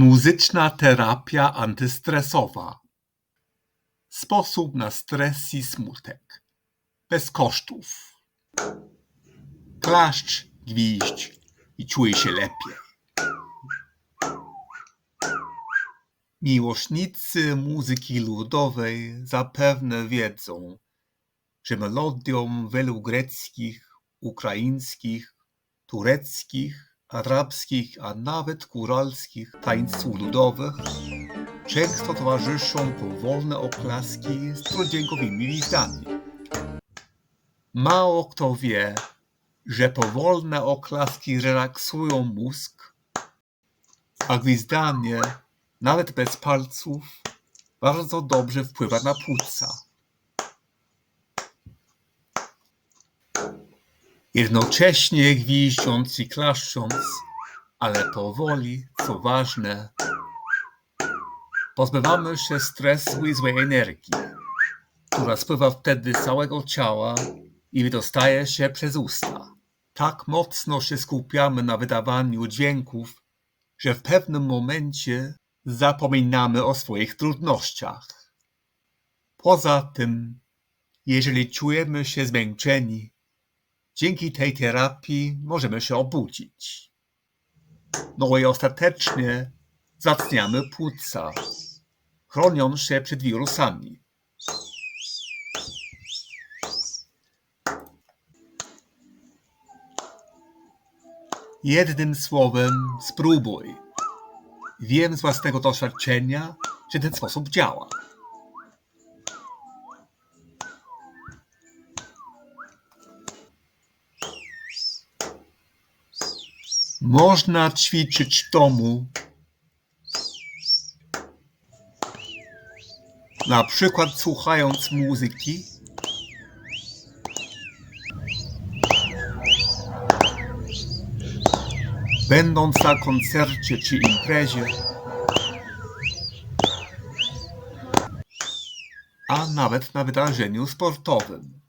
Muzyczna terapia antystresowa. Sposób na stres i smutek. Bez kosztów. Klaszcz, gwiźdź i czuj się lepiej. Miłośnicy muzyki ludowej zapewne wiedzą, że melodiom wielu greckich, ukraińskich, tureckich, arabskich, a nawet góralskich tańców ludowych często towarzyszą powolne oklaski z trodźwiękowymi listami. Mało kto wie, że powolne oklaski relaksują mózg, a gwizdanie, nawet bez palców, bardzo dobrze wpływa na płuca. Jednocześnie gwizdząc i klaszcząc, ale powoli, co ważne, pozbywamy się stresu i złej energii, która spływa wtedy z całego ciała i wydostaje się przez usta. Tak mocno się skupiamy na wydawaniu dźwięków, że w pewnym momencie zapominamy o swoich trudnościach. Poza tym, jeżeli czujemy się zmęczeni, dzięki tej terapii możemy się obudzić. No i ostatecznie wzmacniamy płuca, chroniąc się przed wirusami. Jednym słowem, spróbuj. Wiem z własnego doświadczenia, że ten sposób działa. Można ćwiczyć w domu. Na przykład słuchając muzyki. Będąc na koncercie czy imprezie. A nawet na wydarzeniu sportowym.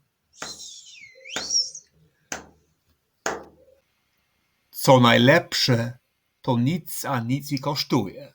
Co najlepsze, to nic a nic nie kosztuje.